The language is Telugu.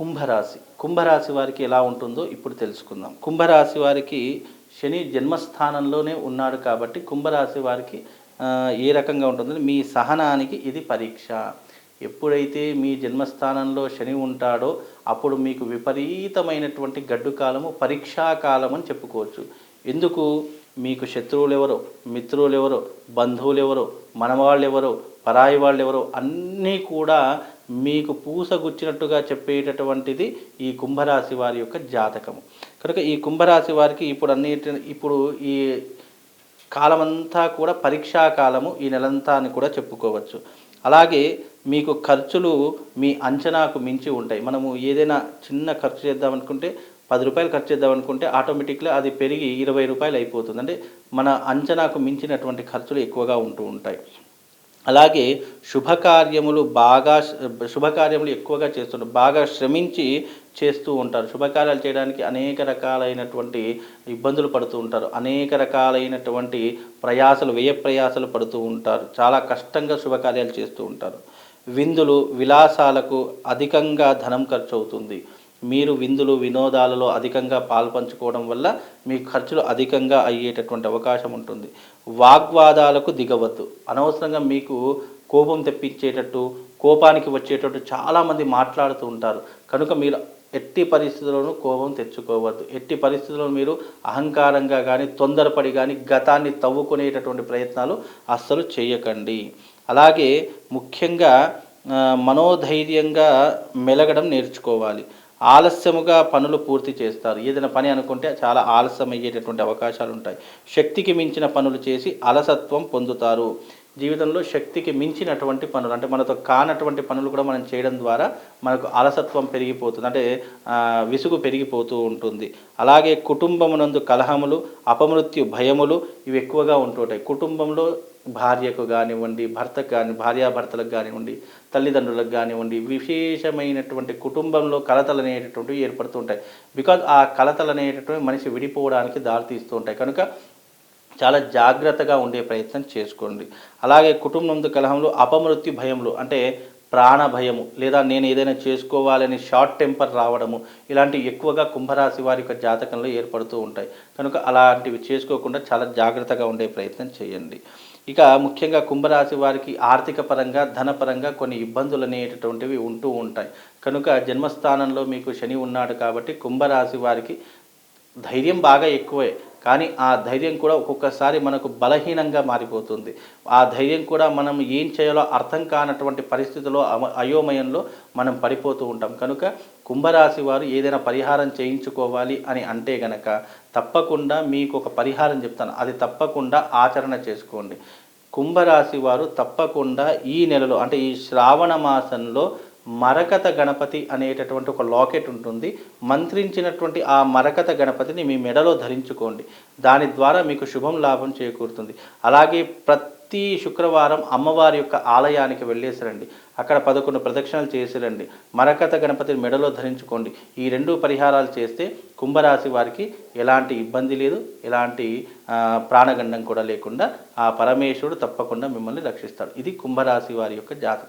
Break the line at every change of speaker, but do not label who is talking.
కుంభరాశి. కుంభరాశి వారికి ఎలా ఉంటుందో ఇప్పుడు తెలుసుకుందాం. కుంభరాశి వారికి శని జన్మస్థానంలోనే ఉన్నాడు కాబట్టి కుంభరాశి వారికి ఏ రకంగా ఉంటుందో మీ సహనానికి ఇది పరీక్ష. ఎప్పుడైతే మీ జన్మస్థానంలో శని ఉంటాడో అప్పుడు మీకు విపరీతమైనటువంటి గడ్డు కాలము పరీక్షా కాలం అని చెప్పుకోవచ్చు. ఎందుకు? మీకు శత్రువులు ఎవరో మిత్రులు ఎవరో బంధువులు ఎవరో మనవాళ్ళు ఎవరో పరాయి వాళ్ళు ఎవరో అన్నీ కూడా మీకు పూసగుచ్చినట్టుగా చెప్పేటటువంటిది ఈ కుంభరాశి వారి యొక్క జాతకము. కనుక ఈ కుంభరాశి వారికి ఇప్పుడు అన్నిటి ఇప్పుడు ఈ కాలమంతా కూడా పరీక్షా కాలము ఈ నెలంతా అని కూడా చెప్పుకోవచ్చు. అలాగే మీకు ఖర్చులు మీ అంచనాకు మించి ఉంటాయి. మనము ఏదైనా చిన్న ఖర్చు చేద్దాం అనుకుంటే పది రూపాయలు ఖర్చు చేద్దాం అనుకుంటే ఆటోమేటిక్గా అది పెరిగి ఇరవై రూపాయలు అయిపోతుంది. అంటే మన అంచనాకు మించినటువంటి ఖర్చులు ఎక్కువగా ఉంటూ ఉంటాయి. అలాగే శుభకార్యములు బాగా శుభకార్యములు ఎక్కువగా చేస్తుంటారు బాగా శ్రమించి చేస్తూ ఉంటారు. శుభకార్యాలు చేయడానికి అనేక రకాలైనటువంటి ఇబ్బందులు పడుతూ ఉంటారు. అనేక రకాలైనటువంటి ప్రయాసలు వ్యయ ప్రయాసలు పడుతూ ఉంటారు. చాలా కష్టంగా శుభకార్యాలు చేస్తూ ఉంటారు. విందులు విలాసాలకు అధికంగా ధనం ఖర్చు అవుతుంది మీరు విందులు వినోదాలలో అధికంగా పాల్పంచుకోవడం వల్ల మీ ఖర్చులు అధికంగా అయ్యేటటువంటి అవకాశం ఉంటుంది. వాగ్వాదాలకు దిగవద్దు. అనవసరంగా మీకు కోపం తెప్పించేటట్టు కోపానికి వచ్చేటట్టు చాలామంది మాట్లాడుతూ ఉంటారు. కనుక మీరు ఎట్టి పరిస్థితుల్లోనూ కోపం తెచ్చుకోవద్దు. ఎట్టి పరిస్థితుల్లో మీరు అహంకారంగా కానీ తొందరపడి కానీ గతాన్ని తవ్వుకునేటటువంటి ప్రయత్నాలు అస్సలు చేయకండి. అలాగే ముఖ్యంగా మనోధైర్యంగా మెలగడం నేర్చుకోవాలి. ఆలస్యముగా పనులు పూర్తి చేస్తారు. ఏదైనా పని అనుకుంటే చాలా ఆలస్యం అయ్యేటటువంటి అవకాశాలు ఉంటాయి శక్తికి మించిన పనులు చేసి అలసత్వం పొందుతారు. జీవితంలో శక్తికి మించినటువంటి పనులు అంటే మనతో కానటువంటి పనులు కూడా మనం చేయడం ద్వారా మనకు అలసత్వం పెరిగిపోతుంది అంటే విసుగు పెరిగిపోతూ ఉంటుంది. అలాగే కుటుంబమునందు కలహములు అపమృత్యు భయములు ఇవి ఎక్కువగా ఉంటుంటాయి కుటుంబంలో భార్యకు కానివ్వండి భర్తకు కాని భార్యాభర్తలకు కానివ్వండి తల్లిదండ్రులకు కానివ్వండి విశేషమైనటువంటి కుటుంబంలో కలతలు అనేటటువంటివి ఏర్పడుతుంటాయి బికాజ్ ఆ కలతలు అనేటటువంటి మనిషి విడిపోవడానికి దారితీస్తూ ఉంటాయి. కనుక చాలా జాగ్రత్తగా ఉండే ప్రయత్నం చేసుకోండి. అలాగే కుటుంబంతో కలహంలో అపమృత్యు భయములు అంటే ప్రాణ భయము లేదా నేను ఏదైనా చేసుకోవాలని షార్ట్ టెంపర్ రావడము ఇలాంటివి ఎక్కువగా కుంభరాశి వారి యొక్క జాతకంలో ఏర్పడుతూ ఉంటాయి. కనుక అలాంటివి చేసుకోకుండా చాలా జాగ్రత్తగా ఉండే ప్రయత్నం చేయండి. ఇక ముఖ్యంగా కుంభరాశి వారికి ఆర్థిక పరంగా ధనపరంగా కొన్ని ఇబ్బందులు అనేటటువంటివి ఉంటూ ఉంటాయి. కనుక జన్మస్థానంలో మీకు శని ఉన్నాడు కాబట్టి కుంభరాశి వారికి ధైర్యం బాగా ఎక్కువే. కానీ ఆ ధైర్యం కూడా ఒక్కొక్కసారి మనకు బలహీనంగా మారిపోతుంది. ఆ ధైర్యం కూడా మనం ఏం చేయాలో అర్థం కానటువంటి పరిస్థితిలో అయోమయంలో మనం పడిపోతూ ఉంటాం. కనుక కుంభరాశి వారు ఏదైనా పరిహారం చేయించుకోవాలి అని అంటే గనక తప్పకుండా మీకు ఒక పరిహారం చెప్తాను. అది తప్పకుండా ఆచరణ చేసుకోండి. కుంభరాశి వారు తప్పకుండా ఈ నెలలో అంటే ఈ శ్రావణ మాసంలో మరకత గణపతి అనేటటువంటి ఒక లాకెట్ ఉంటుంది. మంత్రించినటువంటి ఆ మరకత గణపతిని మీ మెడలో ధరించుకోండి. దాని ద్వారా మీకు శుభం లాభం చేకూరుతుంది. అలాగే ప్రతి శుక్రవారం అమ్మవారి యొక్క ఆలయానికి వెళ్ళేసిరండి. అక్కడ పదకొండు ప్రదక్షిణలు చేసిరండి. మరకత గణపతిని మెడలో ధరించుకోండి. ఈ రెండు పరిహారాలు చేస్తే కుంభరాశి వారికి ఎలాంటి ఇబ్బంది లేదు. ఎలాంటి ప్రాణగండం కూడా లేకుండా ఆ పరమేశ్వరుడు తప్పకుండా మిమ్మల్ని రక్షిస్తాడు. ఇది కుంభరాశి వారి యొక్క జాతకం.